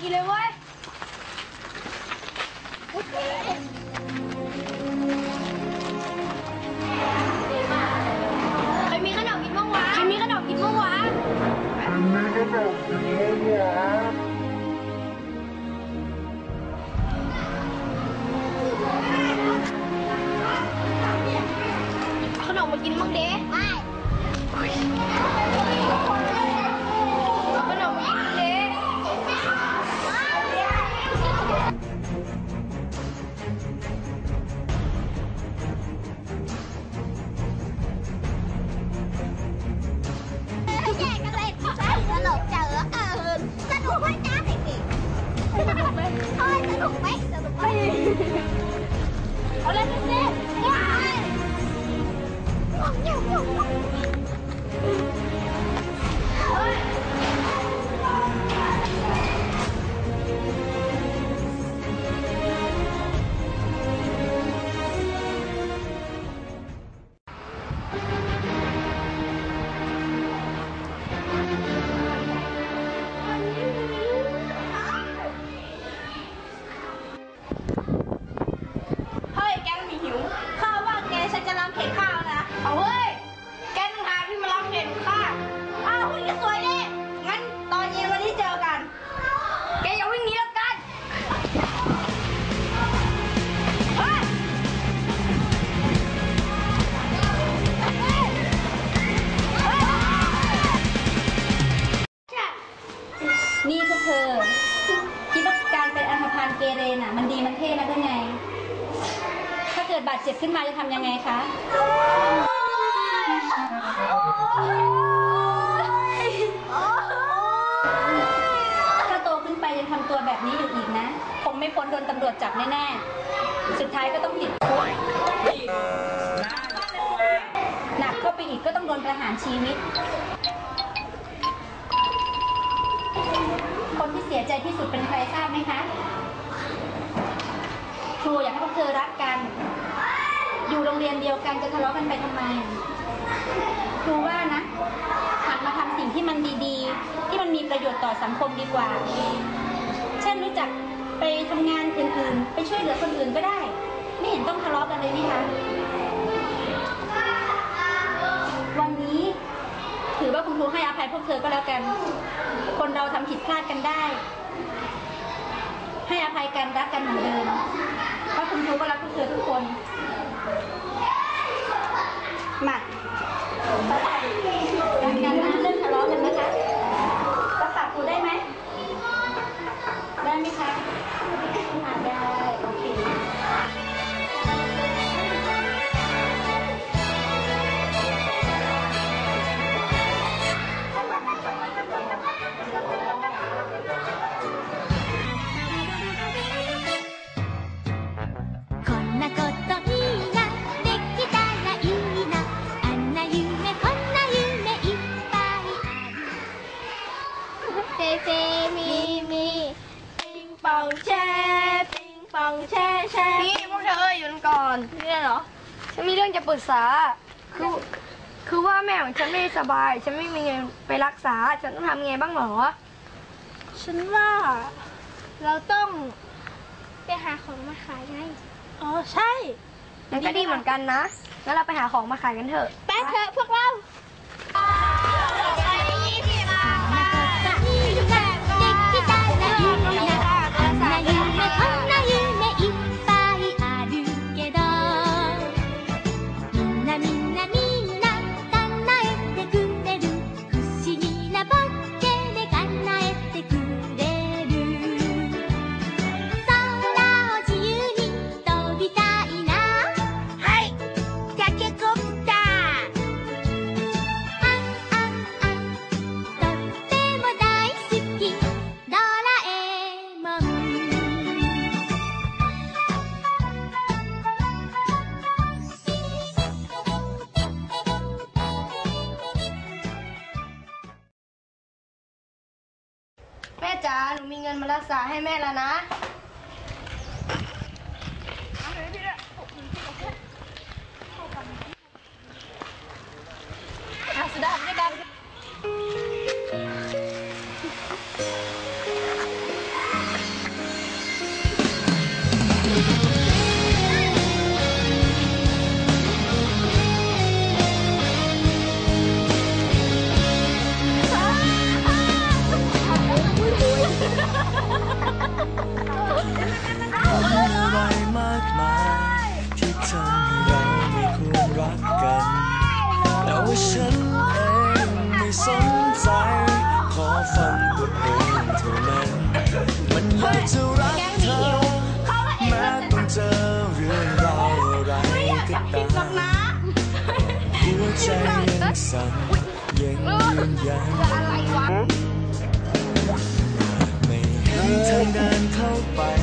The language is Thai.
กินเลยเว้ยใครมีขนมกินบ้างวะใครมีขนมกินบ้างวะ ขนมมากินบ้างเด้ไม่ เฮ้ยสนุกไหมสนุกไบาดเจ็บขึ้นมาจะทำยังไงคะถ้าโตขึ้นไปยังทำตัวแบบนี้อยู่อีกนะ คงไม่พ้นโดนตำรวจจับแน่ๆ สุดท้ายก็ต้องติดคุกหนักเข้าไปอีกก็ต้องโดนประหารชีวิต คนที่เสียใจที่สุดเป็นใครทราบไหมคะ ครูอยากให้พวกเธอรักกัน นเดียวกันจะทะเลาะกันไปทำไมครูว่านะหันมาทำสิ่งที่มันดีๆ ที่มันมีประโยชน์ต่อสังคมดีกว่า เช่นรู้จักไปทำงานอื่นๆ ไปช่วยเหลือคนอื่นก็ได้ ไม่เห็นต้องทะเลาะกันเลยนี่คะวันนี้ถือว่าคุณครูให้อภัยพวกเธอก็แล้วกัน คนเราทำผิดพลาดกันได้ ให้อภัยกันรักกันเหมือนเดิมเพราะคุณครูก็รักพวกเธอทุกคน มา กเธออยู่กันก่อนนี่เหรอ ฉันมีเรื่องจะปรึกษา คือ คือว่าแม่ของฉันไม่สบาย ฉันไม่มีเงินไปรักษา ฉันต้องทำไงบ้างหรอ ฉันว่า เราต้องไปหาของมาขายไง อ๋อใช่ มันก็ดีเหมือนกันนะ งั้นเราไปหาของมาขายกันเถอะ ไปเถอะพวกเรา แม่จ๋าหนูมีเงินมารักษาให้แม่แล้วนะ ใจยังสั่นยังยันไม่ให้นทางเดินเข้าไป